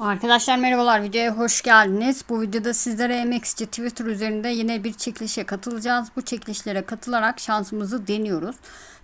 Arkadaşlar merhabalar videoya hoş geldiniz. Bu videoda sizlere MXC Twitter üzerinde yine bir çekilişe katılacağız. Bu çekilişlere katılarak şansımızı deniyoruz.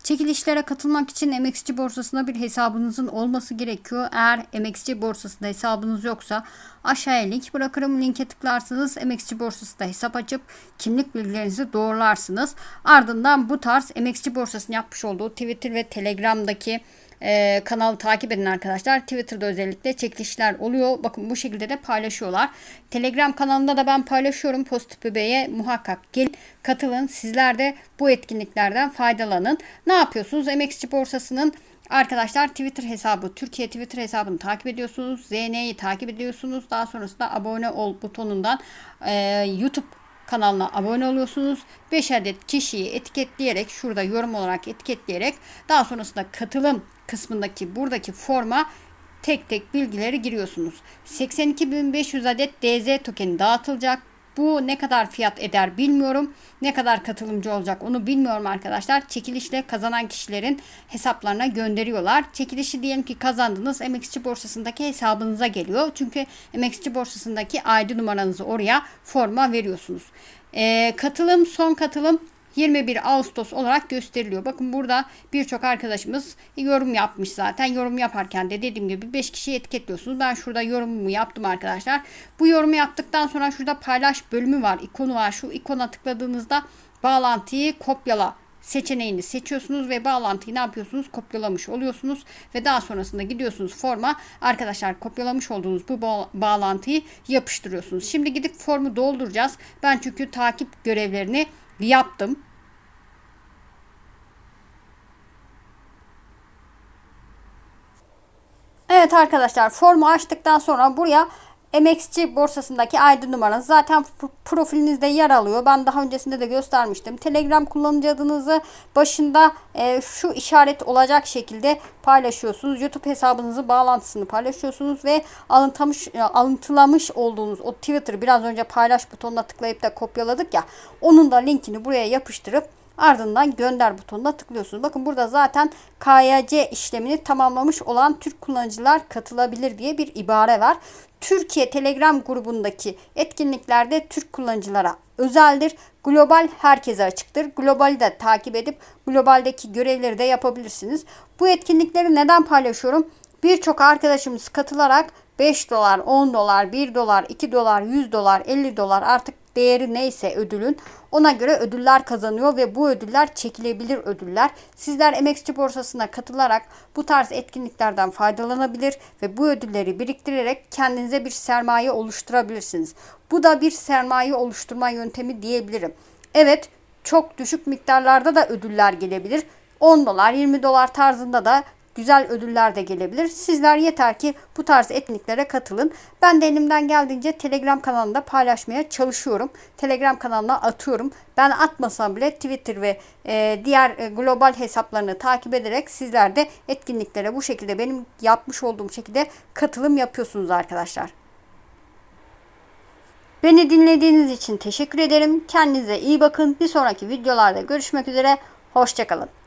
Çekilişlere katılmak için MXC borsasında bir hesabınızın olması gerekiyor. Eğer MXC borsasında hesabınız yoksa aşağıya link bırakırım. Linke tıklarsınız MXC borsasında hesap açıp kimlik bilgilerinizi doğrularsınız. Ardından bu tarz MXC borsasının yapmış olduğu Twitter ve Telegram'daki e, kanalı takip edin arkadaşlar. Twitter'da özellikle çekilişler oluyor. Bakın bu şekilde de paylaşıyorlar. Telegram kanalında da ben paylaşıyorum. Pozitif bebeğe muhakkak gelin katılın. Sizler de bu etkinliklerden faydalanın. Ne yapıyorsunuz? MXC borsasının Arkadaşlar Twitter hesabı, Türkiye Twitter hesabını takip ediyorsunuz. ZN'yi takip ediyorsunuz. Daha sonrasında abone ol butonundan e, YouTube kanalına abone oluyorsunuz. 5 adet kişiyi etiketleyerek şurada yorum olarak etiketleyerek daha sonrasında katılım kısmındaki buradaki forma tek tek bilgileri giriyorsunuz. 82.500 adet DZ tokeni dağıtılacak. Bu ne kadar fiyat eder bilmiyorum. Ne kadar katılımcı olacak onu bilmiyorum arkadaşlar. Çekilişle kazanan kişilerin hesaplarına gönderiyorlar. Çekilişi diyelim ki kazandınız MXC borsasındaki hesabınıza geliyor. Çünkü MXC borsasındaki ID numaranızı oraya forma veriyorsunuz. Ee, katılım son katılım 21 Ağustos olarak gösteriliyor. Bakın burada birçok arkadaşımız yorum yapmış zaten. Yorum yaparken de dediğim gibi 5 kişiyi etiketliyorsunuz. Ben şurada yorumumu yaptım arkadaşlar. Bu yorumu yaptıktan sonra şurada paylaş bölümü var. ikonu var. Şu ikona tıkladığınızda bağlantıyı kopyala seçeneğini seçiyorsunuz ve bağlantıyı ne yapıyorsunuz? Kopyalamış oluyorsunuz ve daha sonrasında gidiyorsunuz forma. Arkadaşlar kopyalamış olduğunuz bu ba- bağlantıyı yapıştırıyorsunuz. Şimdi gidip formu dolduracağız. Ben çünkü takip görevlerini yaptım. Evet arkadaşlar formu açtıktan sonra buraya MXC borsasındaki ID numaranız zaten profilinizde yer alıyor. Ben daha öncesinde de göstermiştim. Telegram kullanıcı adınızı başında e, şu işaret olacak şekilde paylaşıyorsunuz. YouTube hesabınızı bağlantısını paylaşıyorsunuz ve alıntamış, e, alıntılamış olduğunuz o Twitter biraz önce paylaş butonuna tıklayıp da kopyaladık ya. Onun da linkini buraya yapıştırıp Ardından gönder butonuna tıklıyorsunuz. Bakın burada zaten KYC işlemini tamamlamış olan Türk kullanıcılar katılabilir diye bir ibare var. Türkiye Telegram grubundaki etkinliklerde Türk kullanıcılara özeldir. Global herkese açıktır. Globali de takip edip globaldeki görevleri de yapabilirsiniz. Bu etkinlikleri neden paylaşıyorum? Birçok arkadaşımız katılarak 5 dolar, 10 dolar, 1 dolar, 2 dolar, 100 dolar, 50 dolar artık değeri neyse ödülün ona göre ödüller kazanıyor ve bu ödüller çekilebilir ödüller. Sizler MXC borsasına katılarak bu tarz etkinliklerden faydalanabilir ve bu ödülleri biriktirerek kendinize bir sermaye oluşturabilirsiniz. Bu da bir sermaye oluşturma yöntemi diyebilirim. Evet çok düşük miktarlarda da ödüller gelebilir. 10 dolar 20 dolar tarzında da güzel ödüller de gelebilir. Sizler yeter ki bu tarz etkinliklere katılın. Ben de elimden geldiğince Telegram kanalında paylaşmaya çalışıyorum. Telegram kanalına atıyorum. Ben atmasam bile Twitter ve e, diğer e, global hesaplarını takip ederek sizler de etkinliklere bu şekilde benim yapmış olduğum şekilde katılım yapıyorsunuz arkadaşlar. Beni dinlediğiniz için teşekkür ederim. Kendinize iyi bakın. Bir sonraki videolarda görüşmek üzere. Hoşçakalın.